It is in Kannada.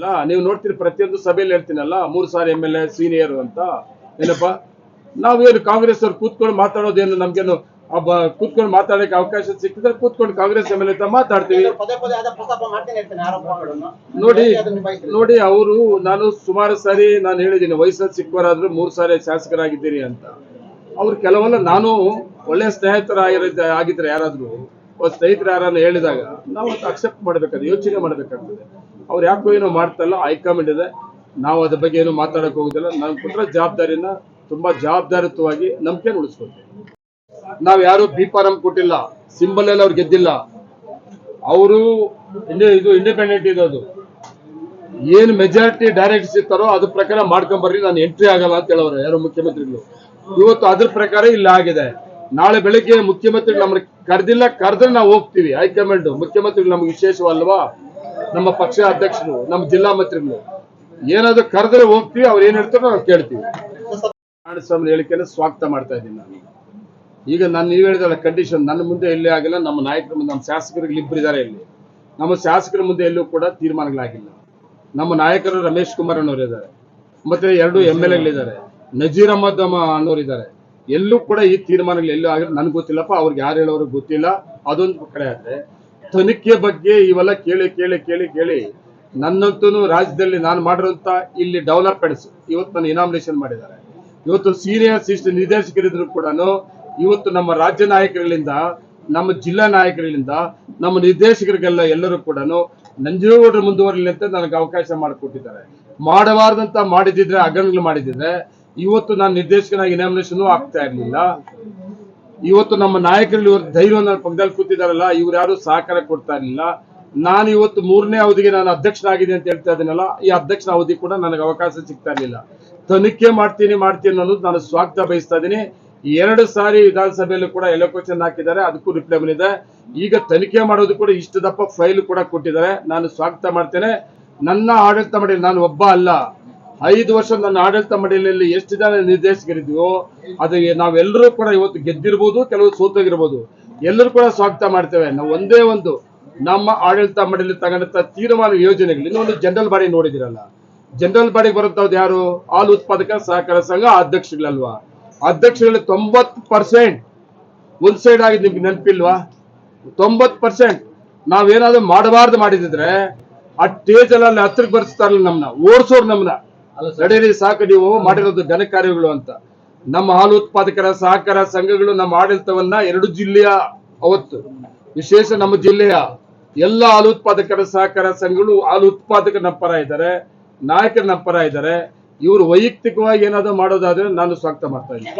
ಅಲ್ಲ ನೀವು ನೋಡ್ತೀರಿ ಪ್ರತಿಯೊಂದು ಸಭೆಯಲ್ಲಿ ಹೇಳ್ತೀನಲ್ಲ ಮೂರು ಸಾರಿ ಎಂ ಎಲ್ ಎ ಸೀನಿಯರ್ ಅಂತ. ಏನಪ್ಪ? ನಾವೇನು ಕಾಂಗ್ರೆಸ್ ಅವ್ರು ಕೂತ್ಕೊಂಡು ಮಾತಾಡೋದೇನು ನಮ್ಗೇನು ಕೂತ್ಕೊಂಡು ಮಾತಾಡಕ್ಕೆ ಅವಕಾಶ ಸಿಕ್ಕಿದ್ರೆ ಕೂತ್ಕೊಂಡು ಕಾಂಗ್ರೆಸ್ ಎಂ ಎಲ್ ಎ ಮಾತಾಡ್ತೀವಿ. ನೋಡಿ ನೋಡಿ ಅವರು ನಾನು ಸುಮಾರು ಸಾರಿ ನಾನು ಹೇಳಿದ್ದೀನಿ ವಯಸ್ಸಲ್ಲಿ ಚಿಕ್ಕವರಾದ್ರೂ ಮೂರು ಸಾರಿ ಶಾಸಕರಾಗಿದ್ದೀರಿ ಅಂತ. ಅವ್ರು ಕೆಲವೆಲ್ಲ ನಾನು ಒಳ್ಳೆ ಸ್ನೇಹಿತರಾಗಿರ ಆಗಿದ್ರೆ ಯಾರಾದ್ರೂ ಸ್ನೇಹಿತರು ಯಾರನ್ನ ಹೇಳಿದಾಗ ನಾವು ಅಕ್ಸೆಪ್ಟ್ ಮಾಡ್ಬೇಕಾದ್ರೆ ಯೋಚನೆ ಮಾಡ್ಬೇಕಾಗ್ತದೆ. ಅವ್ರು ಯಾಕೋ ಏನೋ ಮಾಡ್ತಲ್ಲ ಹೈಕಮಾಂಡ್ ಇದೆ. ನಾವು ಅದ್ರ ಬಗ್ಗೆ ಏನು ಮಾತಾಡಕ್ ಹೋಗುದಿಲ್ಲ. ನಾನು ಕೊಟ್ಟರೆ ಜವಾಬ್ದಾರಿನ ತುಂಬಾ ಜವಾಬ್ದಾರಿತ್ವವಾಗಿ ನಂಬಿಕೆ ಉಳಿಸ್ಕೊಳ್ತೀವಿ. ನಾವ್ ಯಾರು ಬಿ ಫಾರಂ ಕೊಟ್ಟಿಲ್ಲ ಸಿಂಬಲ್ ಎಲ್ಲ ಅವ್ರು ಗೆದ್ದಿಲ್ಲ. ಅವರು ಇದು ಇಂಡಿಪೆಂಡೆಂಟ್ ಇರೋದು ಏನು ಮೆಜಾರಿಟಿ ಡೈರೆಕ್ಟ್ ಸಿಗ್ತಾರೋ ಅದ್ರ ಪ್ರಕಾರ ಮಾಡ್ಕೊಂಡ್ ಬರ್ರಿ, ನಾನು ಎಂಟ್ರಿ ಆಗಲ್ಲ ಅಂತ ಹೇಳೋರು ಯಾರು ಮುಖ್ಯಮಂತ್ರಿಗಳು. ಇವತ್ತು ಅದ್ರ ಪ್ರಕಾರ ಇಲ್ಲ ಆಗಿದೆ. ನಾಳೆ ಬೆಳಿಗ್ಗೆ ಮುಖ್ಯಮಂತ್ರಿಗಳು ನಮ್ಮ ಕರೆದಿಲ್ಲ, ಕರೆದ್ರೆ ನಾವು ಹೋಗ್ತೀವಿ ಹೈಕಮಾಂಡ್. ಮುಖ್ಯಮಂತ್ರಿಗಳು ನಮ್ಗೆ ವಿಶೇಷವಲ್ವಾ? ನಮ್ಮ ಪಕ್ಷ ಅಧ್ಯಕ್ಷರು, ನಮ್ಮ ಜಿಲ್ಲಾ ಮಂತ್ರಿಗಳು. ಏನಾದ್ರು ಕರೆದ್ರೆ ಹೋಗ್ತೀವಿ, ಅವ್ರು ಏನ್ ಹೇಳ್ತಾರೋ ನಾವು ಕೇಳ್ತೀವಿ. ನಾರಾಯಣಸ್ವಾಮಿ ಹೇಳಿಕೆನ ಸ್ವಾಗತ ಮಾಡ್ತಾ ಇದ್ದೀನಿ ನಾನು. ಈಗ ನಾನು ನೀವು ಹೇಳಿದ ಕಂಡೀಷನ್ ನನ್ನ ಮುಂದೆ ಎಲ್ಲೇ ಆಗಿಲ್ಲ, ನಮ್ಮ ನಾಯಕರ ಮುಂದೆ ನಮ್ಮ ಶಾಸಕರಿಗೆ ಇಬ್ಬರಿದ್ದಾರೆ ಇಲ್ಲಿ. ನಮ್ಮ ಶಾಸಕರ ಮುಂದೆ ಎಲ್ಲೂ ಕೂಡ ತೀರ್ಮಾನಗಳಾಗಿಲ್ಲ. ನಮ್ಮ ನಾಯಕರು ರಮೇಶ್ ಕುಮಾರ್ ಅನ್ನೋರು ಇದ್ದಾರೆ. ಮತ್ತೆ ಎರಡು ಎಂ ಎಲ್ ಎಗಳಿದ್ದಾರೆ ನಜೀರ್ ಅಹಮದ್ ಅನ್ನೋರು ಇದ್ದಾರೆ. ಎಲ್ಲೂ ಕೂಡ ಈ ತೀರ್ಮಾನಗಳು ಎಲ್ಲೂ ಆಗಿರೋ ನನ್ಗೆ ಗೊತ್ತಿಲ್ಲಪ್ಪ, ಅವ್ರಿಗೆ ಯಾರು ಹೇಳೋರು ಗೊತ್ತಿಲ್ಲ. ಅದೊಂದು ಕಡೆ ಆದ್ರೆ, ತನಿಖೆ ಬಗ್ಗೆ ಇವೆಲ್ಲ ಕೇಳಿ ಕೇಳಿ ಕೇಳಿ ಕೇಳಿ, ನನ್ನಂತೂ ರಾಜ್ಯದಲ್ಲಿ ನಾನು ಮಾಡಿರೋಂಥ ಇಲ್ಲಿ ಡೆವಲಪ್ಮೆಂಟ್ಸ್ ಇವತ್ತು ನಾನು ಇನಾಮಿನೇಷನ್ ಮಾಡಿದ್ದಾರೆ. ಇವತ್ತು ಸೀನಿಯರ್ ಸಿಸ್ಟ್ ನಿರ್ದೇಶಕರಿದ್ರು ಕೂಡ ಇವತ್ತು ನಮ್ಮ ರಾಜ್ಯ ನಾಯಕರಿಂದ ನಮ್ಮ ಜಿಲ್ಲಾ ನಾಯಕರಿಂದ ನಮ್ಮ ನಿರ್ದೇಶಕರಿಗೆಲ್ಲ ಎಲ್ಲರೂ ಕೂಡ ನಂಜೇಗೌಡರು ಮುಂದುವರಲಿ ಅಂತ ನನಗೆ ಅವಕಾಶ ಮಾಡಿಕೊಟ್ಟಿದ್ದಾರೆ. ಮಾಡಬಾರ್ದಂತ ಮಾಡಿದಿದ್ರೆ ಅಗಣಗಳು ಮಾಡಿದಿದ್ರೆ ಇವತ್ತು ನಾನು ನಿರ್ದೇಶಕನಾಗಿ ನಾಮಿನೇಷನ್ ಆಗ್ತಾ ಇರಲಿಲ್ಲ. ಇವತ್ತು ನಮ್ಮ ನಾಯಕರಲ್ಲಿ ಇವರು ಧೈರ್ಯವನ್ನು ಪಕ್ಕದಲ್ಲಿ ಕೂತಿದಾರಲ್ಲ ಇವ್ರು ಯಾರು ಸಹಕಾರ ಕೊಡ್ತಾ ಇರಲಿಲ್ಲ. ನಾನು ಇವತ್ತು ಮೂರನೇ ಅವಧಿಗೆ ನಾನು ಅಧ್ಯಕ್ಷನಾಗಿದೆ ಅಂತ ಹೇಳ್ತಾ ಇದ್ದೀನಲ್ಲ, ಈ ಅಧ್ಯಕ್ಷನ ಅವಧಿ ಕೂಡ ನನಗೆ ಅವಕಾಶ ಸಿಗ್ತಾ ಇರಲಿಲ್ಲ. ತನಿಖೆ ಮಾಡ್ತೀನಿ ಮಾಡ್ತೀನಿ ಅನ್ನೋದು ನಾನು ಸ್ವಾಗತ ಬಯಸ್ತಾ ಇದ್ದೀನಿ. ಎರಡು ಸಾರಿ ವಿಧಾನಸಭೆಯಲ್ಲೂ ಕೂಡ ಎಲೋಕೇಶನ್ ಹಾಕಿದ್ದಾರೆ, ಅದಕ್ಕೂ ರಿಪ್ಲೈ ಬಂದಿದೆ. ಈಗ ತನಿಖೆ ಮಾಡೋದು ಕೂಡ ಇಷ್ಟು ದಪ್ಪ ಫೈಲ್ ಕೂಡ ಕೊಟ್ಟಿದ್ದಾರೆ. ನಾನು ಸ್ವಾಗತ ಮಾಡ್ತೇನೆ. ನನ್ನ ಆಡಳಿತ ಮಾಡಿ ನಾನು ಒಬ್ಬ ಅಲ್ಲ. ಐದು ವರ್ಷ ನನ್ನ ಆಡಳಿತ ಮಂಡಳಿಯಲ್ಲಿ ಎಷ್ಟು ಜನ ನಿರ್ದೇಶಕರಿದ್ವೋ ಅದಕ್ಕೆ ನಾವೆಲ್ಲರೂ ಕೂಡ ಇವತ್ತು ಗೆದ್ದಿರ್ಬೋದು ಕೆಲವು ಸೋತೋಗಿರ್ಬೋದು. ಎಲ್ಲರೂ ಕೂಡ ಸ್ವಾಗತ ಮಾಡ್ತೇವೆ. ನಾವು ಒಂದೇ ಒಂದು ನಮ್ಮ ಆಡಳಿತ ಮಂಡಳಿ ತಗೊಂಡಂತ ತೀರ್ಮಾನ ಯೋಜನೆಗಳು. ಇನ್ನೊಂದು ಜನರಲ್ ಬಾಡಿ ನೋಡಿದಿರಲ್ಲ. ಜನರಲ್ ಬಾಡಿಗೆ ಬರುತ್ತವ್ದು ಯಾರು? ಹಾಲು ಉತ್ಪಾದಕ ಸಹಕಾರ ಸಂಘ ಅಧ್ಯಕ್ಷಗಳಲ್ವಾ ಅಧ್ಯಕ್ಷಗಳಲ್ಲಿ ತೊಂಬತ್ತು ಪರ್ಸೆಂಟ್ ಒಂದ್ ಸೈಡ್ ಆಗಿ ನಿಮ್ಗೆ ನೆನಪಿಲ್ವಾ? ತೊಂಬತ್ ಪರ್ಸೆಂಟ್ ನಾವೇನಾದ್ರೂ ಮಾಡಬಾರ್ದು ಮಾಡಿದಿದ್ರೆ ಆ ಸ್ಟೇಜ್ ಅಲ್ಲಿ ಹತ್ರಕ್ಕೆ ಬರ್ಸ್ತಾರಲ್ಲ ನಮ್ನ, ಓಡಿಸೋರು ನಮ್ನ. ನಡೀರಿ ಸಾಕು ನೀವು ಮಾಡಿರೋದು ಘನ ಕಾರ್ಯಗಳು ಅಂತ. ನಮ್ಮ ಹಾಲು ಉತ್ಪಾದಕರ ಸಹಕಾರ ಸಂಘಗಳು ನಮ್ಮ ಆಡಳಿತವನ್ನ ಎರಡು ಜಿಲ್ಲೆಯ ಅವತ್ತು ವಿಶೇಷ ನಮ್ಮ ಜಿಲ್ಲೆಯ ಎಲ್ಲ ಹಾಲು ಉತ್ಪಾದಕರ ಸಹಕಾರ ಸಂಘಗಳು ಹಾಲು ಉತ್ಪಾದಕ ನಮ್ಮ ಪರ ಇದ್ದಾರೆ ನಾಯಕರ ನಮ್ಮ ಪರ ಇದ್ದಾರೆ. ಇವರು ವೈಯಕ್ತಿಕವಾಗಿ ಏನಾದ್ರು ಮಾಡೋದಾದ್ರೆ ನಾನು ಸ್ವಾಗತ ಮಾಡ್ತಾ ಇದ್ದೀನಿ.